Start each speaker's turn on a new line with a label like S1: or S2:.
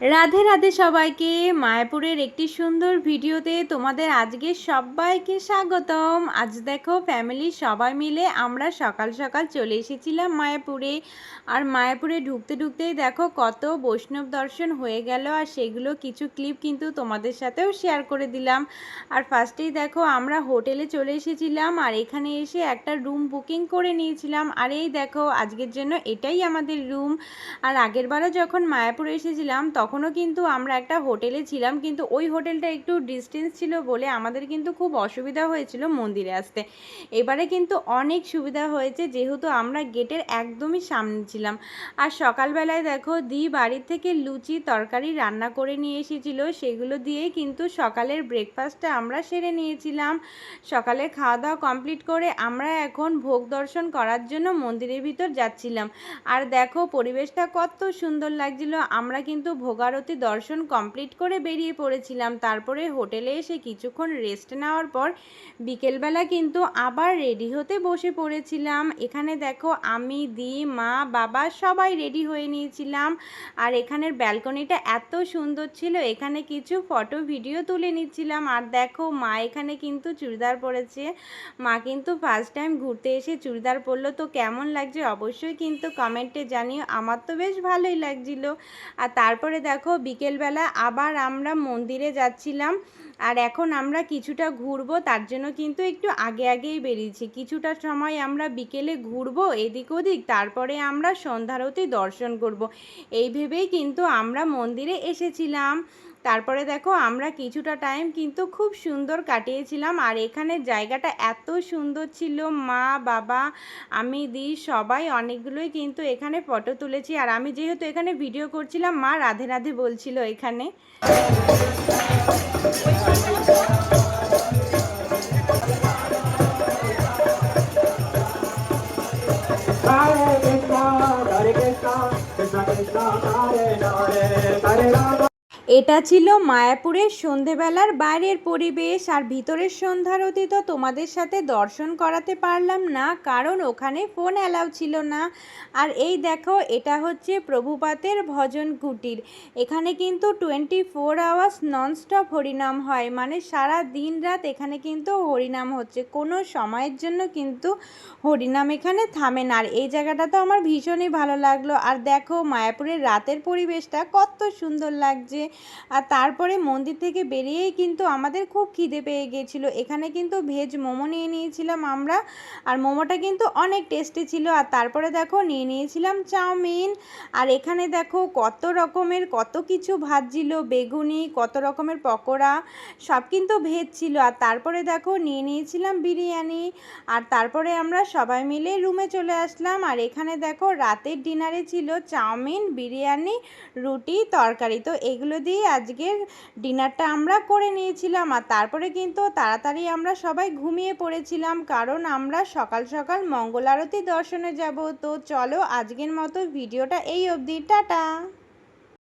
S1: রাধে রাধে সবাইকে। মায়াপুরের একটি সুন্দর ভিডিওতে তোমাদের আজকে সবাইকে স্বাগতম। আজ দেখো ফ্যামিলির সবাই মিলে আমরা সকাল সকাল চলে এসেছিলাম মায়াপুরে। আর মায়াপুরে ঢুকতে ঢুকতেই দেখো কত বৈষ্ণব দর্শন হয়ে গেল। আর সেগুলো কিছু ক্লিপ কিন্তু তোমাদের সাথেও শেয়ার করে দিলাম। আর ফার্স্টেই দেখো আমরা হোটেলে চলে এসেছিলাম। আর এখানে এসে একটা রুম বুকিং করে নিয়েছিলাম। আর এই দেখো আজকের জন্য এটাই আমাদের রুম আর আগেরবারও যখন মায়াপুরে এসেছিলাম তখনও কিন্তু আমরা একটা হোটেলে ছিলাম, কিন্তু ওই হোটেলটা একটু ডিস্টেন্স ছিল বলে আমাদের কিন্তু খুব অসুবিধা হয়েছিল মন্দিরে আসতে। এবারে কিন্তু অনেক সুবিধা হয়েছে, যেহেতু আমরা গেটের একদমই সামনে ছিলাম। আর সকালবেলায় দেখো, দি বাড়ির থেকে লুচি তরকারি রান্না করে নিয়ে এসেছিল, সেগুলো দিয়েই কিন্তু সকালের ব্রেকফাস্টটা আমরা সেরে নিয়েছিলাম। সকালে খাওয়া দাওয়া কমপ্লিট করে আমরা এখন ভোগ দর্শন করার জন্য মন্দিরের ভিতর যাচ্ছিলাম। আর দেখো, পরিবেশটা কত সুন্দর লাগছিল, আমরা কিন্তু ভোগারতি দর্শন কমপ্লিট করে বেরিয়ে পড়েছিলাম। তারপরে হোটেলে এসে কিছুক্ষণ রেস্ট নেওয়ার পর বিকেলবেলা কিন্তু আবার রেডি হতে বসে পড়েছিলাম। এখানে দেখো আমি, দি, মা, বাবা সবাই রেডি হয়ে নিয়েছিলাম। আর এখানের ব্যালকনিটা এত সুন্দর ছিল, এখানে কিছু ফটো ভিডিও তুলে নিচ্ছিলাম। আর দেখো মা এখানে কিন্তু চুড়িদার পরেছে। মা কিন্তু ফার্স্ট টাইম ঘুরতে এসে চুড়িদার পরলো। তো কেমন লাগছে অবশ্যই কিন্তু কমেন্টে জানিও। আমার তো বেশ ভালোই লাগছিল। আর তারপরে দেখো, বিকেলবেলা আবার আমরা মন্দিরে যাচ্ছিলাম আর এখন আমরা কিছুটা ঘুরবো, তার জন্য কিন্তু একটু আগে আগেই বেরিয়েছি কিছুটা সময় আমরা বিকেলে ঘুরবো, এদিক ওদিক, তারপরে আমরা সন্ধ্যারতি দর্শন করব। এই ভেবেই কিন্তু আমরা মন্দিরে এসেছিলাম তারপরে দেখো আমরা কিছুটা টাইম কিন্তু খুব সুন্দর কাটিয়েছিলাম আর এখানে জায়গাটা এত সুন্দর ছিল মা বাবা আমি দি সবাই অনেকগুলোই কিন্তু এখানে ফটো তুলেছি আর আমি যেহেতু এখানে ভিডিও করছিলাম মা রাধে রাধে বলছিল এখানে
S2: Hare Krishna, Hare Krishna, Krishna Krishna, Hare Hare, Hare Rama.
S1: এটা ছিল মায়াপুরের সন্ধেবেলার বাইরের পরিবেশ আর ভিতরের সন্ধ্যারতি তো তোমাদের সাথে দর্শন করাতে পারলাম না, কারণ ওখানে ফোন অ্যালাউ ছিল না। আর এই দেখো, এটা হচ্ছে প্রভুপাতের ভজন কুটির। এখানে কিন্তু টোয়েন্টি ফোর আওয়ার্স ননস্টপ হরিনাম হয় মানে সারা দিন রাত এখানে কিন্তু হরিনাম হচ্ছে। কোনো সময়ের জন্য কিন্তু হরিনাম এখানে থামে না। আর এই জায়গাটা তো আমার ভীষণই ভালো লাগল। আর দেখো, মায়াপুরের রাতের পরিবেশটা কত সুন্দর লাগছে। আর তারপরে মন্দির থেকে বেরিয়েই কিন্তু আমাদের খুব খিদে পেয়ে গিয়েছিল। এখানে কিন্তু ভেজ মোমো নিয়ে নিয়েছিলাম আমরা, আর মোমোটা কিন্তু অনেক টেস্টি ছিল। আর তারপরে দেখো নিয়ে নিয়েছিলাম চাউমিন, আর এখানে দেখো কত রকমের, কত কিছু ভাজছিল, বেগুনি, কত রকমের পকোড়া, সব কিন্তু ভেজ ছিল। আর তারপরে দেখো নিয়ে নিয়েছিলাম বিরিয়ানি, আর তারপরে আমরা সবাই মিলে রুমে চলে আসলাম। আর এখানে দেখো রাতের ডিনারে ছিল চাউমিন, বিরিয়ানি, রুটি, তরকারি। তো এগুলো দিয়ে আজকের ডিনারটা আমরা করে নিয়েছিলাম আর তারপরে কিন্তু তাড়াতাড়ি আমরা সবাই ঘুমিয়ে পড়েছিলাম কারণ আমরা সকাল সকাল মঙ্গল আরতি দর্শনে যাব। তো চলো আজকের মতো ভিডিওটা এই অবধি। টাটা!